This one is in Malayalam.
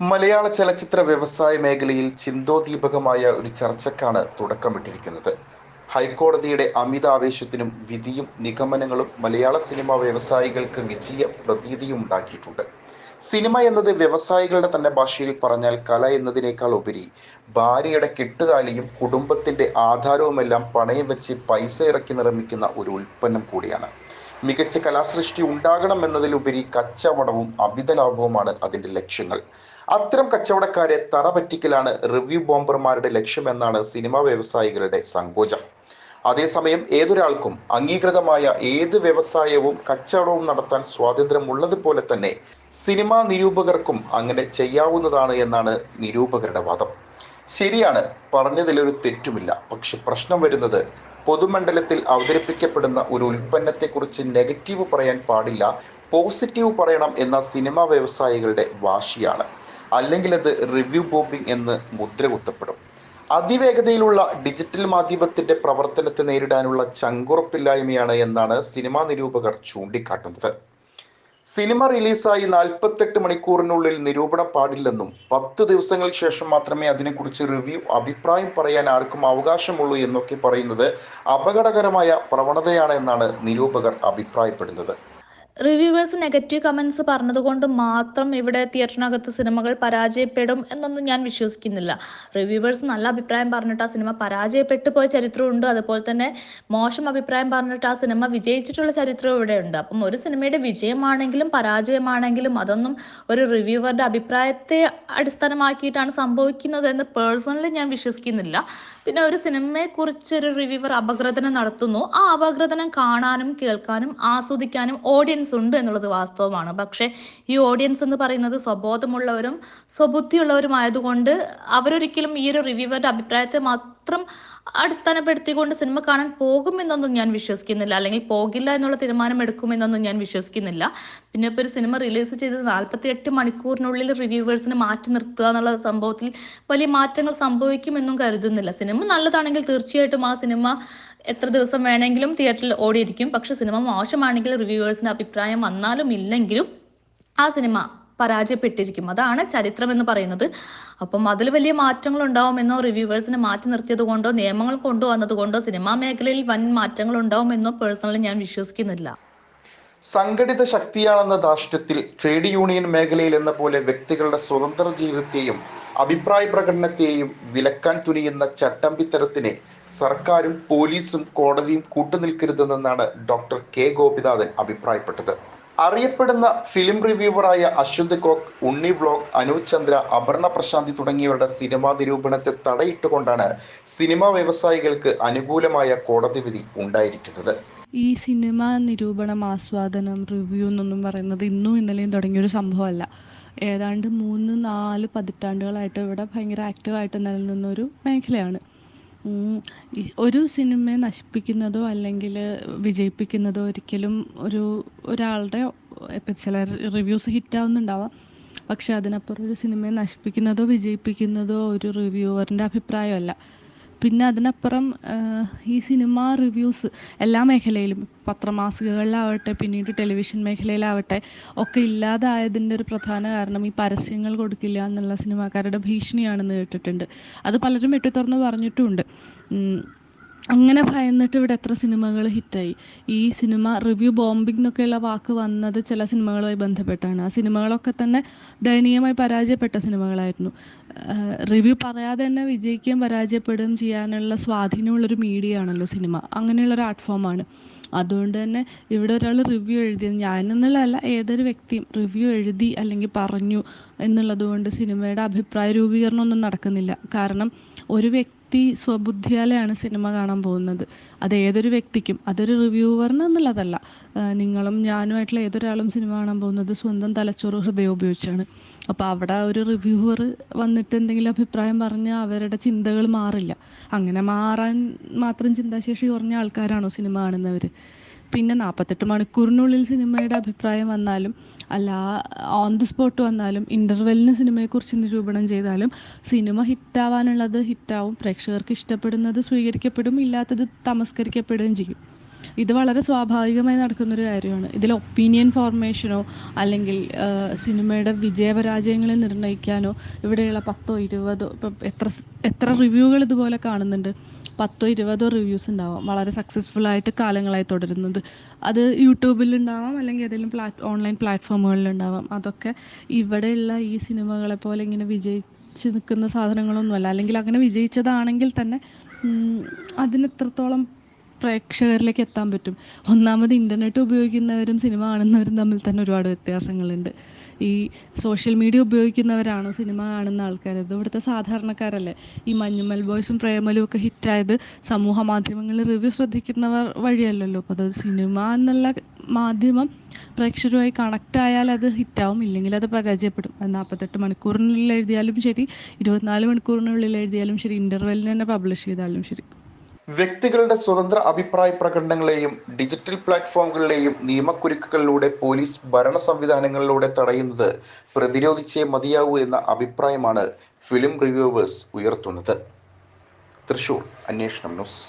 മലയാള ചലച്ചിത്ര വ്യവസായ മേഖലയിൽ ചിന്തോദീപകമായ ഒരു ചർച്ചക്കാണ് തുടക്കമിട്ടിരിക്കുന്നത്. ഹൈക്കോടതിയുടെ അമിതാവേശത്തിനും വിധിയും നിഗമനങ്ങളും മലയാള സിനിമാ വ്യവസായികൾക്ക് വിജയ പ്രതീതിയും ഉണ്ടാക്കിയിട്ടുണ്ട്. സിനിമ എന്നത് വ്യവസായികളുടെ തന്നെ ഭാഷയിൽ പറഞ്ഞാൽ കല എന്നതിനേക്കാൾ ഉപരി ഭാര്യയുടെ കെട്ടുകാലിയും കുടുംബത്തിന്റെ ആധാരവുമെല്ലാം പണയം വെച്ച് പൈസ ഇറക്കി നിർമ്മിക്കുന്ന ഒരു ഉൽപ്പന്നം കൂടിയാണ്. മികച്ച കലാസൃഷ്ടി ഉണ്ടാകണം എന്നതിലുപരി കച്ചവടവും അമിത ലാഭവുമാണ് അതിന്റെ ലക്ഷ്യങ്ങൾ. അത്തരം കച്ചവടക്കാരെ തറ പറ്റിക്കലാണ് റിവ്യൂ ബോംബർമാരുടെ ലക്ഷ്യമെന്നാണ് സിനിമാ വ്യവസായികളുടെ സങ്കോചം. അതേസമയം ഏതൊരാൾക്കും അംഗീകൃതമായ ഏത് വ്യവസായവും കച്ചവടവും നടത്താൻ സ്വാതന്ത്ര്യമുള്ളതുപോലെ തന്നെ സിനിമാ നിരൂപകർക്കും അങ്ങനെ ചെയ്യാവുന്നതാണ് എന്നാണ് നിരൂപകരുടെ വാദം. ശരിയാണ് പറഞ്ഞതിലൊരു തെറ്റുമില്ല. പക്ഷെ പ്രശ്നം വരുന്നത് പൊതുമണ്ഡലത്തിൽ അവതരിപ്പിക്കപ്പെടുന്ന ഒരു ഉൽപ്പന്നത്തെക്കുറിച്ച് നെഗറ്റീവ് പറയാൻ പാടില്ല പോസിറ്റീവ് പറയണം എന്ന സിനിമാ വ്യവസായികളുടെ വാശിയാണ്. അല്ലെങ്കിൽ അത് റിവ്യൂ ബോംബിംഗ് എന്ന് മുദ്ര കുത്തപ്പെടും. അതിവേഗതയിലുള്ള ഡിജിറ്റൽ മാധ്യമത്തിന്റെ പ്രവർത്തനത്തെ നേരിടാനുള്ള ചങ്കുറപ്പില്ലായ്മയാണ് എന്നാണ് സിനിമാ നിരൂപകർ ചൂണ്ടിക്കാട്ടുന്നത്. സിനിമ റിലീസായി നാൽപ്പത്തെട്ട് മണിക്കൂറിനുള്ളിൽ നിരൂപണം പാടില്ലെന്നും പത്ത് ദിവസങ്ങൾക്ക് ശേഷം മാത്രമേ അതിനെക്കുറിച്ച് റിവ്യൂ അഭിപ്രായം പറയാൻ ആർക്കും അവകാശമുള്ളൂ എന്നൊക്കെ പറയുന്നത് അപകടകരമായ പ്രവണതയാണ് എന്നാണ് നിരൂപകർ അഭിപ്രായപ്പെടുന്നത്. റിവ്യൂവേഴ്സ് നെഗറ്റീവ് കമൻസ് പറഞ്ഞതുകൊണ്ട് മാത്രം ഇവിടെ തിയേറ്ററിനകത്ത് സിനിമകൾ പരാജയപ്പെടും എന്നൊന്നും ഞാൻ വിശ്വസിക്കുന്നില്ല. റിവ്യൂവേഴ്സ് നല്ല അഭിപ്രായം പറഞ്ഞിട്ട് ആ സിനിമ പരാജയപ്പെട്ടു പോയ ചരിത്രമുണ്ട്. അതുപോലെ തന്നെ മോശം അഭിപ്രായം പറഞ്ഞിട്ട് ആ സിനിമ വിജയിച്ചിട്ടുള്ള ചരിത്രവും ഇവിടെ ഉണ്ട് അപ്പം ഒരു സിനിമയുടെ വിജയമാണെങ്കിലും പരാജയമാണെങ്കിലും അതൊന്നും ഒരു റിവ്യൂവറുടെ അഭിപ്രായത്തെ അടിസ്ഥാനമാക്കിയിട്ടാണ് സംഭവിക്കുന്നത് എന്ന് പേഴ്സണലി ഞാൻ വിശ്വസിക്കുന്നില്ല. പിന്നെ ഒരു സിനിമയെക്കുറിച്ച് ഒരു റിവ്യൂവർ അപഗ്രഥനം നടത്തുന്നു. ആ അപഗ്രഥനം കാണാനും കേൾക്കാനും ആസ്വദിക്കാനും ഓഡിയൻസ് ഉണ്ട് എന്നുള്ളത് വാസ്തവമാണ്. പക്ഷേ ഈ ഓഡിയൻസ് എന്ന് പറയുന്നത് സ്വബോധമുള്ളവരും സ്വബുദ്ധിയുള്ളവരും ആയതുകൊണ്ട് അവരൊരിക്കലും ഈ ഒരു റിവ്യൂവറുടെ അഭിപ്രായത്തെ മാത്രം അടിസ്ഥാനപ്പെടുത്തിക്കൊണ്ട് സിനിമ കാണാൻ പോകുമെന്നൊന്നും ഞാൻ വിശ്വസിക്കുന്നില്ല. അല്ലെങ്കിൽ പോകില്ല എന്നുള്ള തീരുമാനം എടുക്കുമെന്നൊന്നും ഞാൻ വിശ്വസിക്കുന്നില്ല. പിന്നെ ഇപ്പോൾ ഒരു സിനിമ റിലീസ് ചെയ്ത് നാൽപ്പത്തി മണിക്കൂറിനുള്ളിൽ റിവ്യൂവേഴ്സിനെ മാറ്റി നിർത്തുക എന്നുള്ള സംഭവത്തിൽ വലിയ മാറ്റങ്ങൾ സംഭവിക്കുമെന്നും കരുതുന്നില്ല. സിനിമ നല്ലതാണെങ്കിൽ തീർച്ചയായിട്ടും ആ സിനിമ എത്ര ദിവസം വേണമെങ്കിലും തിയേറ്ററിൽ ഓടിയിരിക്കും. പക്ഷെ സിനിമ മോശമാണെങ്കിൽ റിവ്യൂവേഴ്സിന്റെ അഭിപ്രായം വന്നാലും ഇല്ലെങ്കിലും ആ സിനിമ പരാജയപ്പെട്ടിരിക്കും. അതാണ് ചരിത്രം എന്ന് പറയുന്നത്. അപ്പം അതിൽ വലിയ മാറ്റങ്ങൾ ഉണ്ടാവുമെന്നോ റിവ്യൂവേഴ്സിനെ മാറ്റി നിർത്തിയത് കൊണ്ടോ നിയമങ്ങൾ കൊണ്ടുവന്നത് കൊണ്ടോ സിനിമാ മേഖലയിൽ വൻ മാറ്റങ്ങൾ ഉണ്ടാവുമെന്നോ പേഴ്സണലി ഞാൻ വിശ്വസിക്കുന്നില്ല. സംഘടിത ശക്തിയാണെന്ന ധാർഷ്ട്യത്തിൽ ട്രേഡ് യൂണിയൻ മേഖലയിൽ എന്ന പോലെ വ്യക്തികളുടെ സ്വതന്ത്ര ജീവിതത്തെയും അഭിപ്രായ പ്രകടനത്തെയും വിലക്കാൻ തുനിയുന്ന ചട്ടമ്പിത്തരത്തിന് സർക്കാരും പോലീസും കോടതിയും കൂട്ടുനിൽക്കരുതെന്നാണ് ഡോക്ടർ കെ. ഗോപിനാഥൻ അഭിപ്രായപ്പെട്ടത്. അറിയപ്പെടുന്ന ഫിലിം റിവ്യൂവറായ അശ്വന്ത് കോക്ക് ഉണ്ണി വ്ലോഗ് അനൂപ് ചന്ദ്ര അപർണ പ്രശാന്തി തുടങ്ങിയവരുടെ സിനിമാ നിരൂപണത്തെ തടയിട്ടുകൊണ്ടാണ് സിനിമാ വ്യവസായികൾക്ക് അനുകൂലമായ കോടതി വിധി ഉണ്ടായിരിക്കുന്നത്. ഈ സിനിമ നിരൂപണം ആസ്വാദനം റിവ്യൂ എന്നൊന്നും പറയുന്നത് ഇന്നും ഇന്നലെയും തുടങ്ങിയൊരു സംഭവമല്ല. ഏതാണ്ട് മൂന്ന് നാല് പതിറ്റാണ്ടുകളായിട്ട് ഇവിടെ ഭയങ്കര ആക്റ്റീവായിട്ട് നിലനിന്നൊരു മേഖലയാണ്. ഒരു സിനിമയെ നശിപ്പിക്കുന്നതോ അല്ലെങ്കിൽ വിജയിപ്പിക്കുന്നതോ ഒരിക്കലും ഒരു ഒരാളുടെ ഇപ്പം ചില റിവ്യൂസ് ഹിറ്റാവുന്നുണ്ടാവാം. പക്ഷെ അതിനപ്പുറം ഒരു സിനിമയെ നശിപ്പിക്കുന്നതോ വിജയിപ്പിക്കുന്നതോ ഒരു റിവ്യൂവറിന്റെ അഭിപ്രായമല്ല. പിന്നെ അതിനപ്പുറം ഈ സിനിമ റിവ്യൂസ് എല്ലാ മേഖലയിലും പത്രമാസികകളിലാവട്ടെ പിന്നീട് ടെലിവിഷൻ മേഖലയിലാവട്ടെ ഒക്കെ ഇല്ലാതായതിന്റെ ഒരു പ്രധാന കാരണം ഈ പരസ്യങ്ങൾ കൊടുക്കില്ല എന്നുള്ള സിനിമാക്കാരുടെ ഭീഷണിയാണെന്ന് കേട്ടിട്ടുണ്ട്. അത് പലരും വെട്ടിത്തുറന്ന് പറഞ്ഞിട്ടുമുണ്ട്. അങ്ങനെ ഭയന്നിട്ട് ഇവിടെ എത്ര സിനിമകൾ ഹിറ്റായി. ഈ സിനിമ റിവ്യൂ ബോംബിംഗ് എന്നൊക്കെയുള്ള വാക്ക് വന്നത് ചില സിനിമകളുമായി ബന്ധപ്പെട്ടാണ്. ആ സിനിമകളൊക്കെ തന്നെ ദയനീയമായി പരാജയപ്പെട്ട സിനിമകളായിരുന്നു. റിവ്യൂ പറയാതെ തന്നെ വിജയിക്കുകയും പരാജയപ്പെടുകയും ചെയ്യാനുള്ള സ്വാധീനമുള്ളൊരു മീഡിയ ആണല്ലോ സിനിമ. അങ്ങനെയുള്ളൊരു ആർട്ട് ഫോമാണ്. അതുകൊണ്ട് തന്നെ ഇവിടെ ഒരാൾ റിവ്യൂ എഴുതിയത് ഞാനെന്നുള്ളതല്ല ഏതൊരു വ്യക്തിയും റിവ്യൂ എഴുതി അല്ലെങ്കിൽ പറഞ്ഞു എന്നുള്ളത് കൊണ്ട് സിനിമയുടെ അഭിപ്രായ രൂപീകരണം ഒന്നും നടക്കുന്നില്ല. കാരണം ഒരു വ്യക്തി സ്വബുദ്ധിയാലെയാണ് സിനിമ കാണാൻ പോകുന്നത്. അത് ഏതൊരു വ്യക്തിക്കും അതൊരു റിവ്യൂവറിന് എന്നുള്ളതല്ല. നിങ്ങളും ഞാനുമായിട്ടുള്ള ഏതൊരാളും സിനിമ കാണാൻ പോകുന്നത് സ്വന്തം തലച്ചോറ് ഹൃദയം ഉപയോഗിച്ചാണ്. അപ്പോൾ അവിടെ ഒരു റിവ്യൂവർ വന്നിട്ട് എന്തെങ്കിലും അഭിപ്രായം പറഞ്ഞാൽ അവരുടെ ചിന്തകൾ മാറില്ല. അങ്ങനെ മാറാൻ മാത്രം ചിന്താശേഷി കുറഞ്ഞ ആൾക്കാരാണോ സിനിമ കാണുന്നവർ പിന്നെ നാൽപ്പത്തെട്ട് മണിക്കൂറിനുള്ളിൽ സിനിമയുടെ അഭിപ്രായം വന്നാലും അല്ല ഓൺ ദി സ്പോട്ട് വന്നാലും ഇന്റർവെല്ലിന് സിനിമയെക്കുറിച്ച് നിരൂപണം ചെയ്താലും സിനിമ ഹിറ്റാവാനുള്ളത് ഹിറ്റാവും. പ്രേക്ഷകർക്ക് ഇഷ്ടപ്പെടുന്നത് സ്വീകരിക്കപ്പെടും ഇല്ലാത്തത് തമസ്കരിക്കപ്പെടുകയും ചെയ്യും. ഇത് വളരെ സ്വാഭാവികമായി നടക്കുന്നൊരു കാര്യമാണ്. ഇതിൽ ഒപ്പീനിയൻ ഫോർമേഷനോ അല്ലെങ്കിൽ സിനിമയുടെ വിജയപരാജയങ്ങളെ നിർണയിക്കാനോ ഇവിടെയുള്ള പത്തോ ഇരുപതോ ഇപ്പം എത്ര എത്ര റിവ്യൂകൾ ഇതുപോലെ കാണുന്നുണ്ട്. പത്തോ ഇരുപതോ റിവ്യൂസ് ഉണ്ടാവാം. വളരെ സക്സസ്ഫുൾ ആയിട്ട് കാലങ്ങളായി തുടരുന്നത്. അത് യൂട്യൂബിൽ ഉണ്ടാവാം അല്ലെങ്കിൽ ഏതെങ്കിലും പ്ലാറ്റ് ഓൺലൈൻ പ്ലാറ്റ്ഫോമുകളിൽ ഉണ്ടാവാം അതൊക്കെ ഇവിടെയുള്ള ഈ സിനിമകളെ പോലെ ഇങ്ങനെ വിജയിച്ച് നിൽക്കുന്ന സാധനങ്ങളൊന്നുമല്ല. അല്ലെങ്കിൽ അങ്ങനെ വിജയിച്ചതാണെങ്കിൽ തന്നെ അതിനെത്രത്തോളം പ്രേക്ഷകരിലേക്ക് എത്താൻ പറ്റും. ഒന്നാമത് ഇന്റർനെറ്റ് ഉപയോഗിക്കുന്നവരും സിനിമ കാണുന്നവരും തമ്മിൽ തന്നെ ഒരുപാട് വ്യത്യാസങ്ങളുണ്ട്. ഈ സോഷ്യൽ മീഡിയ ഉപയോഗിക്കുന്നവരാണോ സിനിമ കാണുന്ന ആൾക്കാർ ഇത് ഇവിടുത്തെ സാധാരണക്കാരല്ലേ. ഈ മഞ്ഞുമൽ ബോയ്സും പ്രേമലും ഒക്കെ ഹിറ്റായത് സമൂഹ മാധ്യമങ്ങളിൽ റിവ്യൂ ശ്രദ്ധിക്കുന്നവർ വഴിയല്ലല്ലോ. അപ്പോൾ അത് സിനിമ എന്നുള്ള മാധ്യമം പ്രേക്ഷകരുമായി കണക്റ്റ് ആയാൽ അത് ഹിറ്റാവും ഇല്ലെങ്കിൽ അത് പരാജയപ്പെടും. അത് നാൽപ്പത്തെട്ട് മണിക്കൂറിനുള്ളിൽ എഴുതിയാലും ശരി ഇരുപത്തിനാല് മണിക്കൂറിനുള്ളിൽ എഴുതിയാലും ശരി ഇന്റർവെല്ലിന് തന്നെ പബ്ലിഷ് ചെയ്താലും ശരി. വ്യക്തികളുടെ സ്വതന്ത്ര അഭിപ്രായ പ്രകടനങ്ങളെയും ഡിജിറ്റൽ പ്ലാറ്റ്ഫോമുകളിലെയും നിയമക്കുരുക്കുകളിലൂടെ പോലീസ് ഭരണ സംവിധാനങ്ങളിലൂടെ തടയുന്നത് പ്രതിരോധിച്ചേ മതിയാവൂ എന്ന അഭിപ്രായമാണ് ഫിലിം റിവ്യൂവേഴ്സ് ഉയർത്തുന്നത്. തൃശൂർ അന്വേഷണം ന്യൂസ്.